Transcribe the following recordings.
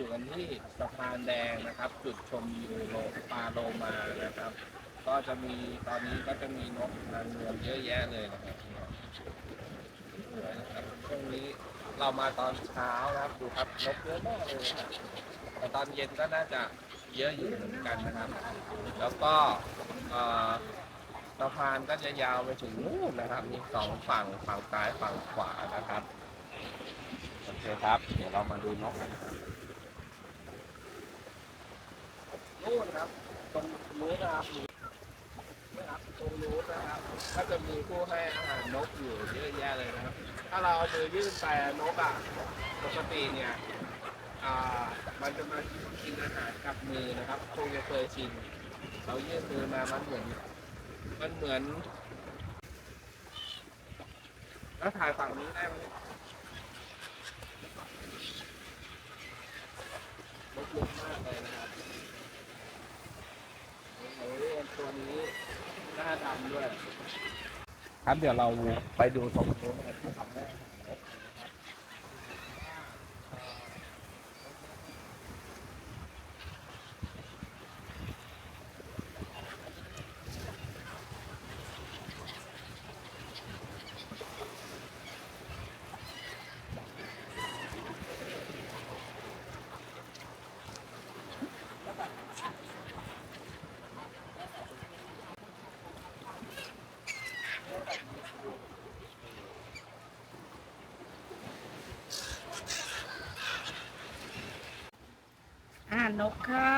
อยู่กันที่สะพานแดงนะครับ จุดชมวิวโลปาโลมานะครับ ก็จะมีตอนนี้ก็จะมีนกนางนวลเยอะแยะเลยนะครับสวยนะครับช่วงนี้เรามาตอนเช้านะครับดูครับนกเยอะมากเลยนะครับแต่ตอนเย็นก็น่าจะเยอะอยู่เหมือนกันนะครับ แล้วก็สะพานก็จะยาวไปถึงนู่นนะครับ มีสองฝั่งฝั่งซ้ายฝั่งขวานะครับ โอเคครับ เดี๋ยวเรามาดูนกกันครับนู่น ครับ ตรงนู้นนะครับมีนะครับตรงนู้นนะครับ ก็จะมีผู้ให้อาหารนกอยู่เยอะแยะเลยนะครับ ถ้าเราเอามือยื่นไปนกอะปกติเนี่ยอ่ามันจะมากินอาหารกับมือนะครับคงจะเคยชินเรายื่นมือมามันเหมือนมันเหมือนแล้วถ่ายฝั่งนี้ได้ไหมนกเยอะมากเลยนะครับโอ้โห ตัวนี้น่าทำด้วย ครับเดี๋ยวเราไปดูตรงนู้นกัน นกค่ะ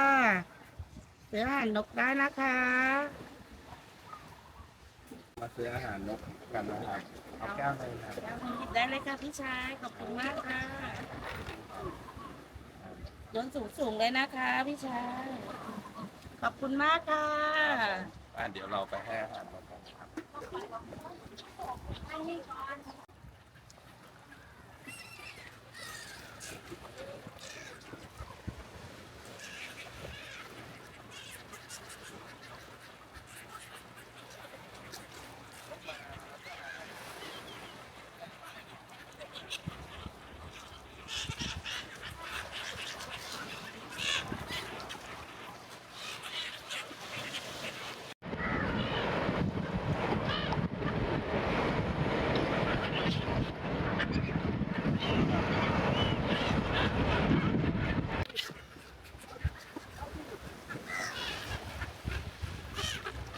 ซื้ออาหารนกได้นะคะ มาซื้ออาหารนกกันนะครับเอาแก้วหนึงครับหยิบได้เลยค่ะพี่ชาย ขอบคุณมากค่ะโยนสูงสูงๆเลยนะคะพี่ชาย ขอบคุณมากค่ะ อะเดี๋ยวเราไปให้อาหารนกกันครับเอาแล้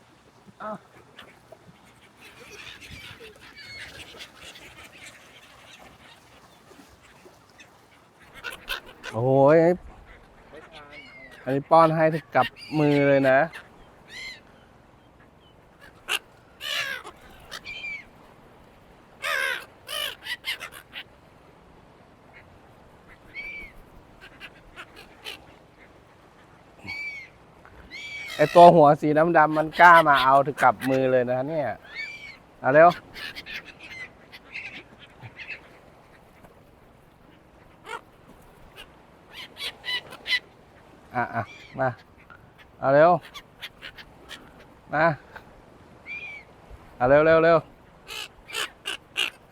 ้ โอ้โหยอันนี้ป้อนให้กับมือเลยนะ ไอตัวหัวสีดำๆมันกล้ามาเอาถึงกับมือเลยนะเนี่ย เอาเร็ว อะอะมาเอาเร็วมาเอาเร็วเร็วเร็ว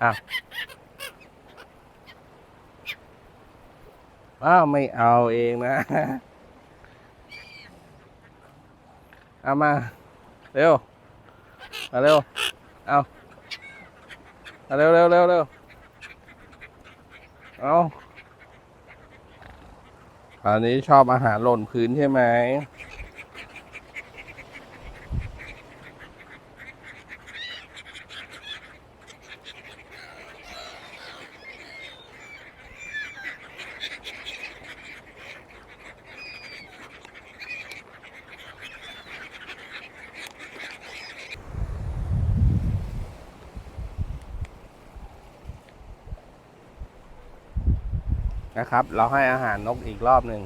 อะอ้าวไม่เอาเองนะเอามาเร็วมาเร็วเอาเอาเร็วเร็วเร็วเร็วเอา อันนี้ชอบอาหารหล่นพื้นใช่ไหม นะครับ เราให้อาหารนกอีกรอบหนึ่ง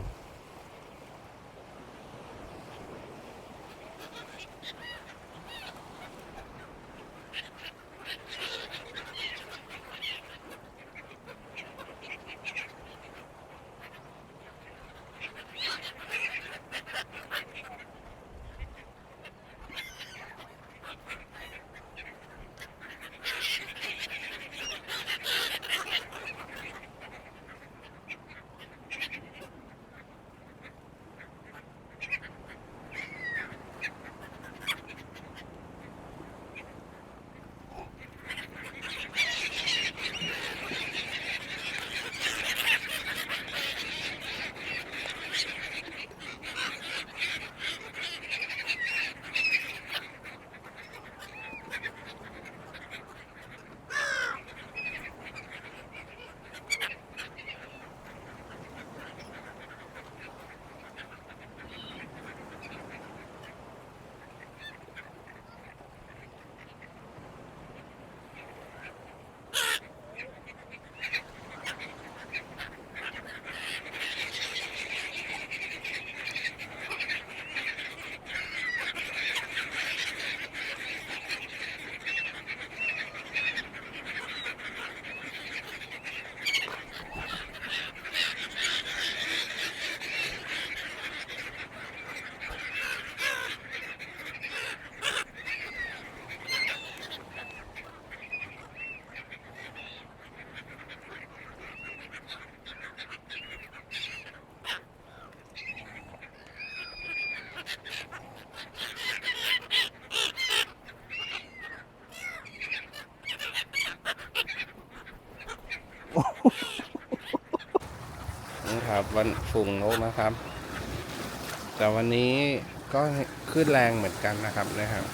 นี่ครับวันฝูงนกนะครับ แต่วันนี้ก็ขึ้นแรงเหมือนกันนะครับนะครับ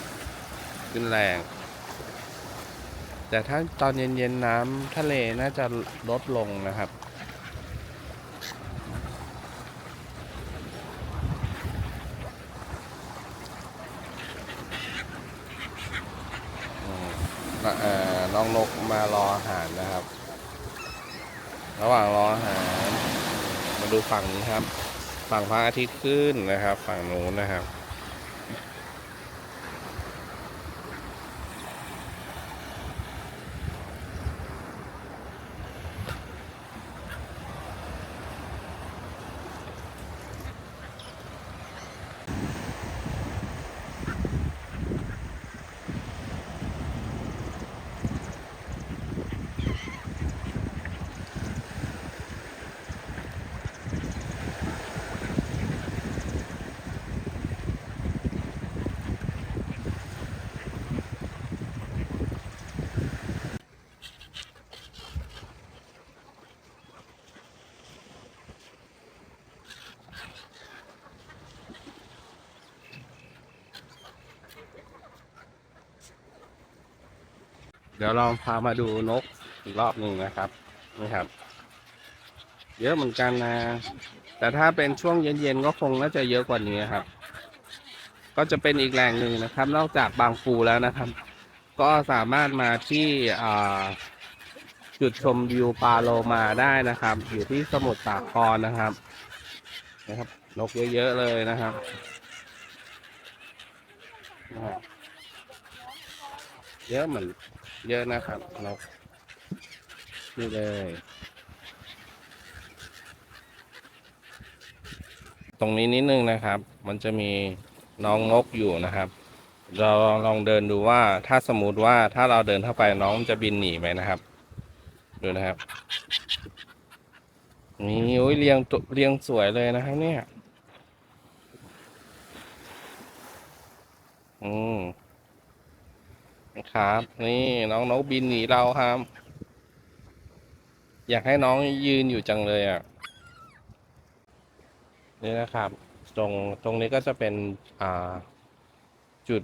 ขึ้นแรง แต่ถ้าตอนเย็นๆน้ำทะเลน่าจะลดลงนะครับน้องนกมารออาหารนะครับ ระหว่างรออาหาร มาดูฝั่งนี้ครับ ฝั่งพระอาทิตย์ขึ้นนะครับ ฝั่งนู้นนะครับ เดี๋ยวเราพามาดูนกอีกรอบหนึ่งนะครับนี่ครับ เยอะเหมือนกันนะ แต่ถ้าเป็นช่วงเย็นๆก็คงน่าจะเยอะกว่านี้ครับ ก็จะเป็นอีกแหล่งหนึ่งนะครับ นอกจากบางปูแล้วนะครับ ก็สามารถมาที่จุดชมวิวปาโลมาได้นะครับ อยู่ที่สมุทรสาครนะครับนะครับนกเยอะๆเลยนะครับเยอะเหมือน เยอะนะครับนกนี่เลย ตรงนี้นิดนึงนะครับ มันจะมีน้องนกอยู่นะครับ เราลองเดินดูว่าถ้าสมมติว่าถ้าเราเดินเข้าไปน้องจะบินหนีไหมนะครับ ดูนะครับนี่โอ้ยเรียงตัวเรียงสวยเลยนะครับ เนี่ย อืม ครับ นี่น้องนกบินหนีเราครับ อยากให้น้องยืนอยู่จังเลยอะนี่นะครับ ตรงตรงนี้ก็จะเป็นอ่าจุด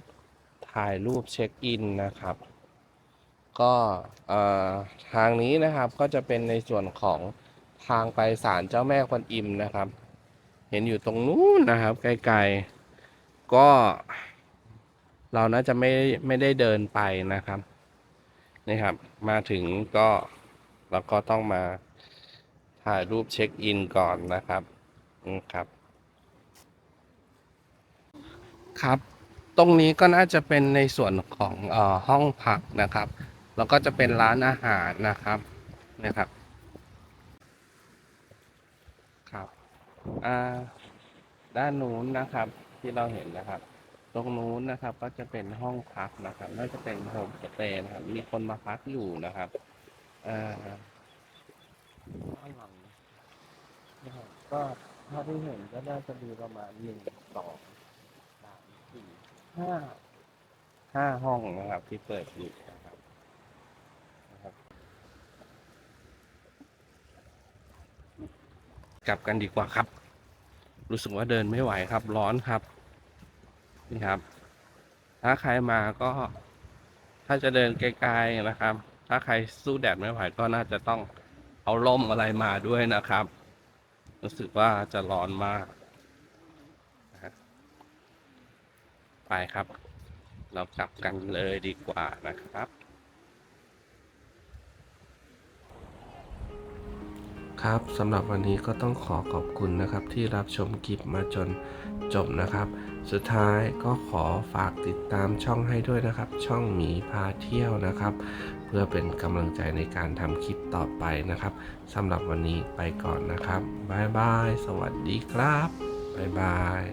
ถ่ายรูปเช็คอินนะครับ ก็ทางนี้นะครับก็จะเป็นในส่วนของทางไปศาลเจ้าแม่กวนอิมนะครับ เห็นอยู่ตรงนู้นนะครับ ไกลๆก็ เราน่าจะไม่ไม่ได้เดินไปนะครับนี่ครับ มาถึงก็เราก็ต้องมาถ่ายรูปเช็คอินก่อนนะครับอืมครับ ครับ ตรงนี้ก็น่าจะเป็นในส่วนของเอ่อห้องพักนะครับ แล้วก็จะเป็นร้านอาหารนะครับนะครับครับอ่าด้านนู้นนะครับที่เราเห็นนะครับ ตรงนู้นนะครับ ก็จะเป็นห้องพักนะครับ น่าจะเป็นโฮมสเตย์นะครับ มีคนมาพักอยู่นะครับเอ่อข้างหลังนะครับก็เท่าที่เห็นก็น่าจะมีประมาณหนึ่งสองสามสี่ห้าห้าห้องนะครับ ที่เปิดอยู่นะครับนะครับ กลับกันดีกว่าครับ รู้สึกว่าเดินไม่ไหวครับ ร้อนครับ นี่ครับ ถ้าใครมาก็ ถ้าจะเดินไกลๆนะครับ ถ้าใครสู้แดดไม่ไหวก็น่าจะต้องเอาร่มอะไรมาด้วยนะครับ รู้สึกว่าจะร้อนมากไปครับ เรากลับกันเลยดีกว่านะครับ ครับสำหรับวันนี้ก็ต้องขอขอบคุณนะครับที่รับชมคลิปมาจนจบนะครับ สุดท้ายก็ขอฝากติดตามช่องให้ด้วยนะครับ ช่องหมีพาเที่ยวนะครับ เพื่อเป็นกำลังใจในการทำคลิปต่อไปนะครับสำหรับวันนี้ไปก่อนนะครับบ๊ายบายสวัสดีครับบ๊ายบาย